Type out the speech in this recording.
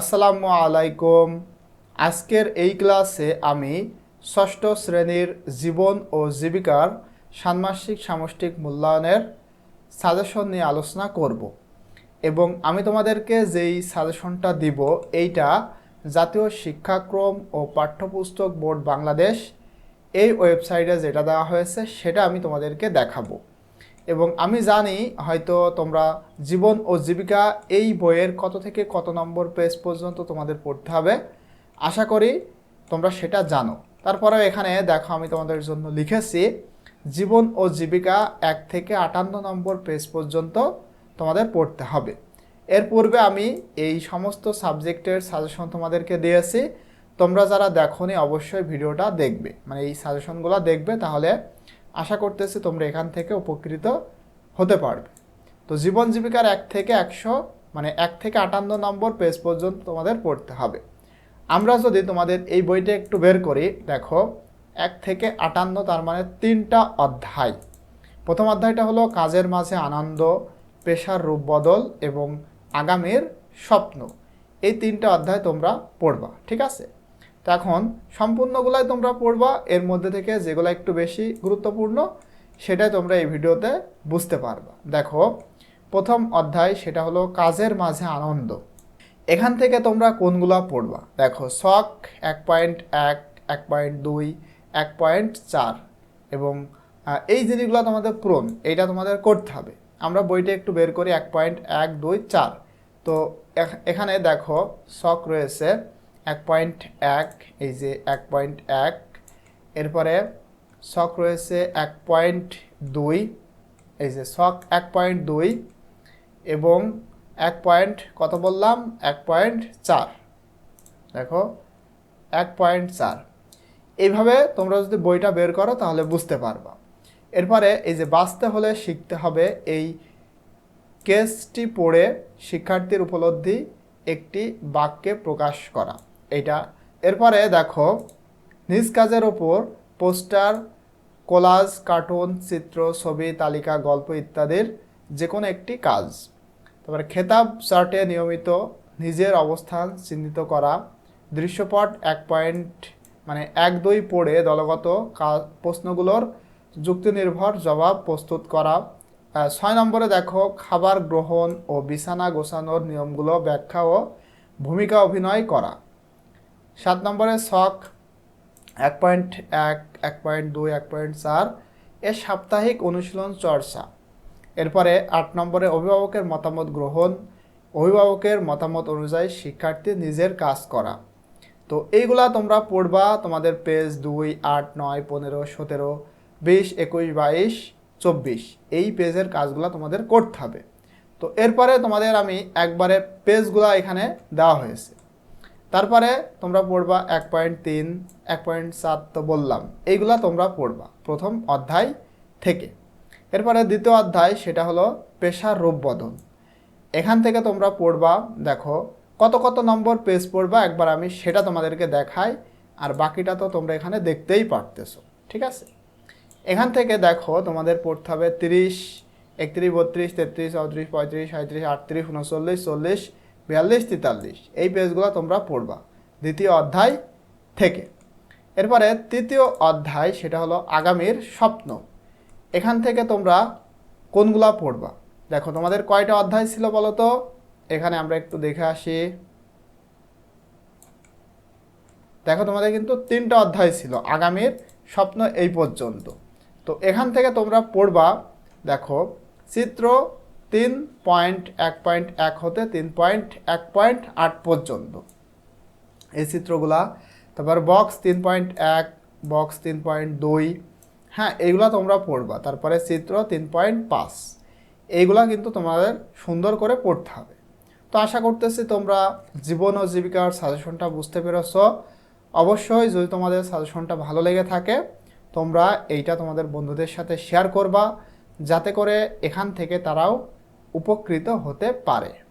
আসসালামু আলাইকুম। আজকের এই ক্লাসে আমি ষষ্ঠ শ্রেণির জীবন ও জীবিকার ষান্মাসিক সামষ্টিক মূল্যায়নের সাজেশন নিয়ে আলোচনা করব। এবং আমি তোমাদেরকে যেই সাজেশনটা দিব, এইটা জাতীয় শিক্ষাক্রম ও পাঠ্যপুস্তক বোর্ড বাংলাদেশ এই ওয়েবসাইটে যেটা দেওয়া হয়েছে, সেটা আমি তোমাদেরকে দেখাবো। এবং আমি জানি হয়তো তোমরা জীবন ও জীবিকা এই বইয়ের কত থেকে কত নম্বর পেজ পর্যন্ত তোমাদের পড়তে হবে। আশা করি তোমরা সেটা জানো। তারপরেও এখানে দেখো আমি তোমাদের জন্য লিখেছি, জীবন ও জীবিকা এক থেকে আটান্ন নম্বর পেজ পর্যন্ত তোমাদের পড়তে হবে। এর পূর্বে আমি এই সমস্ত সাবজেক্টের সাজেশন তোমাদেরকে দিয়েছি। তোমরা যারা দেখোনি অবশ্যই ভিডিওটা দেখবে। মানে এই সাজেশনগুলো দেখবে তাহলে আশা করতেছি তোমরা এখান থেকে উপকৃত হতে পারবে। তো জীবন জীবিকার এক থেকে একশো মানে এক থেকে আটান্ন নম্বর পেজ পর্যন্ত তোমাদের পড়তে হবে। আমরা যদি তোমাদের এই বইটা একটু বের করি, দেখো, এক থেকে আটান্ন তার মানে তিনটা অধ্যায়। প্রথম অধ্যায়টা হলো কাজের মাঝে আনন্দ, পেশার রূপ বদল এবং আগামীর স্বপ্ন। এই তিনটা অধ্যায় তোমরা পড়বা, ঠিক আছে? তো এখন সম্পূর্ণগুলাই তোমরা পড়বা, এর মধ্যে থেকে যেগুলো একটু বেশি গুরুত্বপূর্ণ, সেটাই তোমরা এই ভিডিওতে বুঝতে পারবা। দেখো, প্রথম অধ্যায় সেটা হলো কাজের মাঝে আনন্দ। এখান থেকে তোমরা কোনগুলো পড়বা? দেখো, শখ এক পয়েন্ট এক এক পয়েন্ট দুই, এক পয়েন্ট চার এবং এই জিনিসগুলো তোমাদের পূরণ, এইটা তোমাদের করতে হবে। আমরা বইটা একটু বের করি, এক পয়েন্ট এক দুই চার। তো এখানে দেখো, শখ রয়েছে এক পয়েন্ট এক, এই যে এক পয়েন্ট এক, এরপরে শখ রয়েছে এক পয়েন্ট দুই, এই যে শখ এক পয়েন্ট দুই এবং এক পয়েন্ট কত বললাম? এক পয়েন্ট চার, দেখো এক পয়েন্ট চার। এইভাবে তোমরা যদি বইটা বের করো তাহলে বুঝতে পারবা। এরপরে এই যে বাঁচতে হলে শিখতে হবে এই কেসটি পড়ে শিক্ষার্থীর উপলব্ধি একটি বাক্যে প্রকাশ করা। এটা। এরপরে দেখো, নিজ কাজের ওপর পোস্টার, কোলাজ, কার্টুন, চিত্র, ছবি, তালিকা, গল্প ইত্যাদির যে কোনো একটি কাজ। তারপরে খেতাব চার্টে নিয়মিত নিজের অবস্থান চিহ্নিত করা, দৃশ্যপট এক পয়েন্ট মানে এক দুই পড়ে দলগত প্রশ্নগুলোর যুক্তিনির্ভর জবাব প্রস্তুত করা। ছয় নম্বরে দেখো, খাবার গ্রহণ ও বিছানা গোছানোর নিয়মগুলো ব্যাখ্যা ও ভূমিকা অভিনয় করা। সাত নম্বরে শখ এক পয়েন্ট এক এক পয়েন্ট দুই, এক পয়েন্ট চার এর সাপ্তাহিক অনুশীলন চর্চা। এরপরে আট নম্বরে অভিভাবকের মতামত গ্রহণ, অভিভাবকের মতামত অনুযায়ী শিক্ষার্থী নিজের কাজ করা। তো এইগুলা তোমরা পড়বা তোমাদের পেজ দুই, আট, নয়, পনেরো, সতেরো, বিশ, একুশ, বাইশ, চব্বিশ। এই পেজের কাজগুলো তোমাদের করতে হবে। তো এরপরে তোমাদের আমি একবারে পেজগুলো এখানে দেওয়া হয়েছে। তারপরে তোমরা পড়বা এক পয়েন্ট তিন, এক পয়েন্ট সাত তো বললাম। এইগুলা তোমরা পড়বা প্রথম অধ্যায় থেকে। এরপরে দ্বিতীয় অধ্যায় সেটা হলো পেশার রূপ বদল এখান থেকে তোমরা পড়বা, দেখো, কত কত নম্বর পেজ পড়বা, একবার আমি সেটা তোমাদেরকে দেখাই, আর বাকিটা তো তোমরা এখানে দেখতেই পারতেছো, ঠিক আছে? এখান থেকে দেখো, তোমাদের পড়তে হবে তিরিশ, একত্রিশ, বত্রিশ, তেত্রিশ, চৌত্রিশ, পঁয়ত্রিশ সাঁত্রিশ আটত্রিশ, উনচল্লিশ, চল্লিশ বিয়াল্লিশ, তেতাল্লিশ। এই পেজগুলো তোমরা পড়বা। দ্বিতীয় অধ্যায় থেকে। এরপরে তৃতীয় অধ্যায়, সেটা হলো আগামীর স্বপ্ন। এখান থেকে তোমরা কোনগুলা পড়বা? দেখো, তোমাদের কয়টা অধ্যায় ছিল বলো তো? এখানে আমরা একটু দেখে আসি। দেখো, তোমাদের কিন্তু তিনটা অধ্যায় ছিল, আগামীর স্বপ্ন এই পর্যন্ত। তো এখান থেকে তোমরা পড়বা, দেখো, চিত্র তিন পয়েন্ট এক পয়েন্ট এক হতে তিন পয়েন্ট এক পয়েন্ট আট পর্যন্ত। এই চিত্রগুলা, তারপর বক্স তিন পয়েন্ট এক বক্স তিন পয়েন্ট দুই হ্যাঁ এইগুলা তোমরা পড়বা। তারপরে চিত্র তিন পয়েন্ট পাঁচ, এইগুলা কিন্তু তোমাদের সুন্দর করে পড়তে হবে। তো আশা করতেছি তোমরা জীবন ও জীবিকার সাজেশনটা বুঝতে পেরেছ। অবশ্যই যদি তোমাদের সাজেশনটা ভালো লেগে থাকে, তোমরা এইটা তোমাদের বন্ধুদের সাথে শেয়ার করবা, যাতে করে এখান থেকে তারাও উপকৃত হতে পারে।